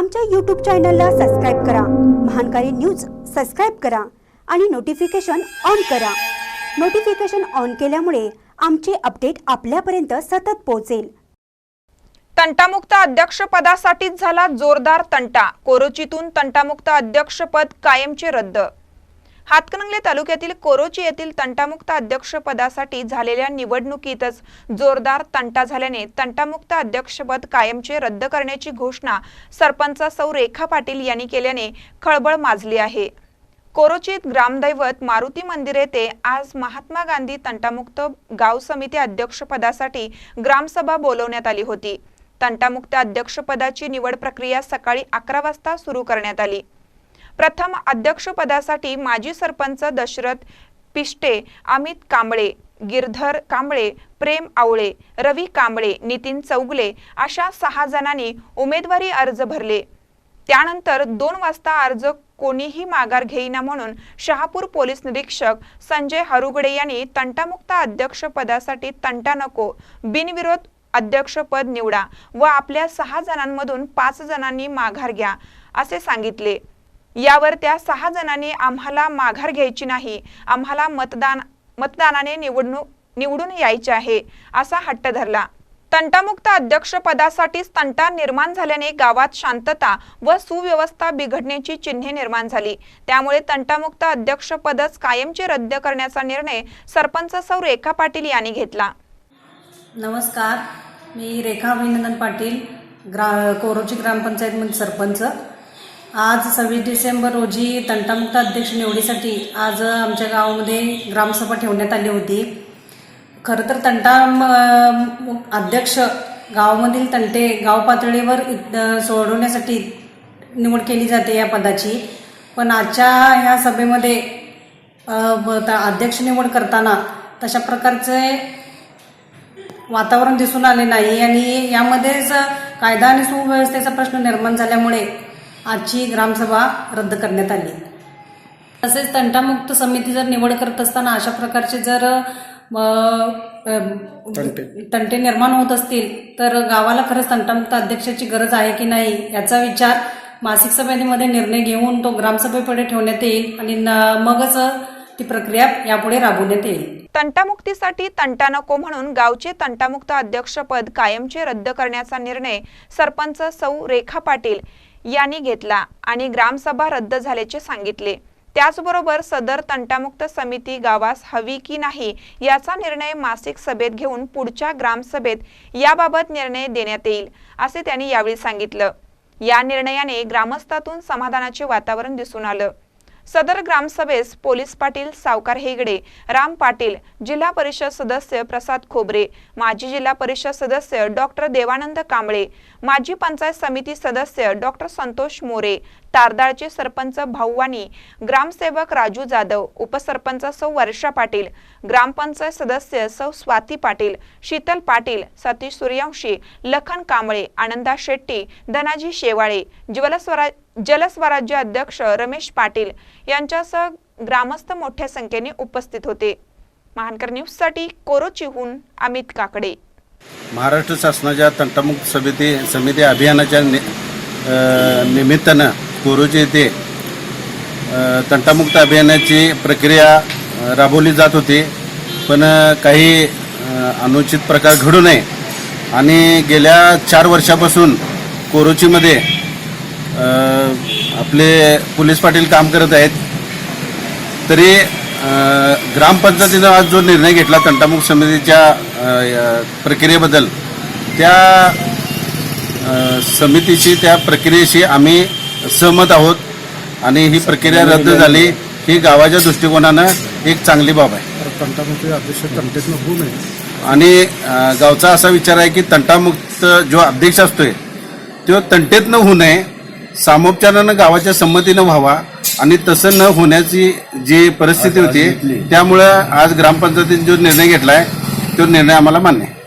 आमच्या यूट्यूब चॅनलला सबस्क्राईब करा. महानकारी न्यूज सबस्क्राईब करा आणि नोटिफिकेशन ऑन करा. नोटिफिकेशन ऑन केल्यामुळे आमचे अपडेट आपल्यापर्यंत सतत पोहोचेल. तंटामुक्त अध्यक्षपदासाठीच झाला जोरदार तंटा. कोरोचीतून तंटामुक्त अध्यक्षपद कायमचे रद्द. हातकणंगले तालुक्यातील कोरोची येथील तंटामुक्त अध्यक्षपदासाठी झालेल्या निवडणुकीतच जोरदार तंटा झाल्याने तंटामुक्त अध्यक्षपद कायमचे रद्द करण्याची घोषणा सरपंच सौ रेखा पाटील यांनी केल्याने खळबळ माजली आहे. कोरोचीत ग्रामदैवत मारुती मंदिर येथे आज महात्मा गांधी तंटामुक्त गाव समिती अध्यक्षपदासाठी ग्रामसभा बोलवण्यात आली होती. तंटामुक्त अध्यक्षपदाची निवड प्रक्रिया सकाळी अकरा वाजता सुरू करण्यात आली. प्रथम अध्यक्षपदासाठी माजी सरपंच दशरथ पिष्टे अमित कांबळे गिरधर कांबळे प्रेम आवळे रवी कांबळे नितीन चौगले अशा सहा जणांनी उमेदवारी अर्ज भरले. त्यानंतर दोन वाजता अर्ज कोणीही माघार घेईना म्हणून शहापूर पोलीस निरीक्षक संजय हरुगडे यांनी तंटामुक्त अध्यक्षपदासाठी तंटा नको बिनविरोध अध्यक्षपद निवडा व आपल्या सहा जणांमधून पाच जणांनी माघार घ्या असे सांगितले. यावर त्या सहा जणांनी आम्हाला माघार घ्यायची नाही. आम्हाला मतदान मतदानाने निवडणूक निवडून यायचे आहे असा हट्ट धरला. तंटामुक्त अध्यक्षपदासाठीच तंटा निर्माण झाल्याने गावात शांतता व सुव्यवस्था बिघडण्याची चिन्हे निर्माण झाली. त्यामुळे तंटामुक्त अध्यक्षपदच कायमचे रद्द करण्याचा निर्णय सरपंच सौ. रेखा पाटील यांनी घेतला. नमस्कार. मी रेखा अभिनंदन पाटील ग्रा कोरोची ग्रामपंचायतमध्ये सरपंच. आज सव्वीस डिसेंबर रोजी तंटामुक्त अध्यक्ष निवडीसाठी आज आमच्या गावामध्ये ग्रामसभा ठेवण्यात आली होती. खरं तर तंटा अध्यक्ष गावामधील तंटे गाव पातळीवर सोडवण्यासाठी निवड केली जाते या पदाची. पण आजच्या ह्या सभेमध्ये अध्यक्ष निवड करताना तशा प्रकारचे वातावरण दिसून आले नाही आणि यामध्येच कायदा आणि सुव्यवस्थेचा प्रश्न निर्माण झाल्यामुळे आजची ग्रामसभा रद्द करण्यात आली. तसेच तंटामुक्त समिती जर निवड करत असताना अशा प्रकारचे जर तंटे. निर्माण होत असतील तर गावाला खरंच तंटामुक्त अध्यक्षाची गरज आहे की नाही याचा विचार मासिक समितीमध्ये निर्णय घेऊन तो ग्रामसभेपुढे ठेवण्यात येईल आणि न- मगच ती प्रक्रिया यापुढे राबवण्यात येईल. तंटामुक्तीसाठी तंटा नको म्हणून गावचे तंटामुक्त अध्यक्षपद कायमचे रद्द करण्याचा निर्णय सरपंच सौ रेखा पाटील यांनी घेतला आणि ग्रामसभा रद्द झाल्याचे सांगितले. त्याचबरोबर सदर तंटामुक्त समिती गावास हवी की नाही याचा निर्णय मासिक सभेत घेऊन पुढच्या ग्रामसभेत याबाबत निर्णय देण्यात येईल असे त्यांनी यावेळी सांगितलं. या निर्णयाने ग्रामस्थातून समाधानाचे वातावरण दिसून आलं. सदर ग्रामसभेस पोलीस पाटील सावकार हेगडे राम पाटील जिल्हा परिषद सदस्य प्रसाद खोबरे माजी जिल्हा परिषद सदस्य डॉक्टर देवानंद कांबळे माजी पंचायत समिती सदस्य डॉक्टर संतोष मोरे तारदाळचे सरपंच भाऊवानी ग्रामसेवक राजू जाधव उपसरपंच सौ वर्षा पाटील ग्रामपंचायत सदस्य सौ स्वाती पाटील शीतल पाटील सतीश सूर्यवंशी लखन कांबळे आनंदा शेट्टी धनाजी शेवाळे ज्वलस्वरा जलस्वराज्य अध्यक्ष रमेश पाटील यांच्यासह ग्रामस्थ मोठ्या संख्येने उपस्थित होते. महानकर न्यूजसाठी कोरोचीहून अमित काकडे. महाराष्ट्र शासनाच्या तंटामुक्त समिती समिती अभियानाच्या नि निमित्तानं कोरोची येथे तंटामुक्त अभियानाची प्रक्रिया राबवली जात होती. पण काही अनुचित प्रकार घडू नये. आणि गेल्या चार वर्षापासून कोरोचीमध्ये आपले पोलीस पाटील काम करत आहेत. तरी ग्रामपंचायतीनं आज जो निर्णय घेतला तंटामुक्त समितीच्या प्रक्रियेबद्दल त्या समितीशी त्या प्रक्रियेशी आम्ही सहमत आहोत. आणि ही प्रक्रिया रद्द झाली ही गावाच्या दृष्टिकोनानं एक चांगली बाब आहे. तंटेतनं आणि गावचा असा विचार आहे की तंटामुक्त जो अध्यक्ष असतोय तो तंटेत न होऊ नये. सामोपचारानं गावाच्या संमतीनं व्हावा आणि तसं न होण्याची जी परिस्थिती होती त्यामुळं आज ग्रामपंचायतीने जो निर्णय घेतलाय तो निर्णय आम्हाला मान्य आहे.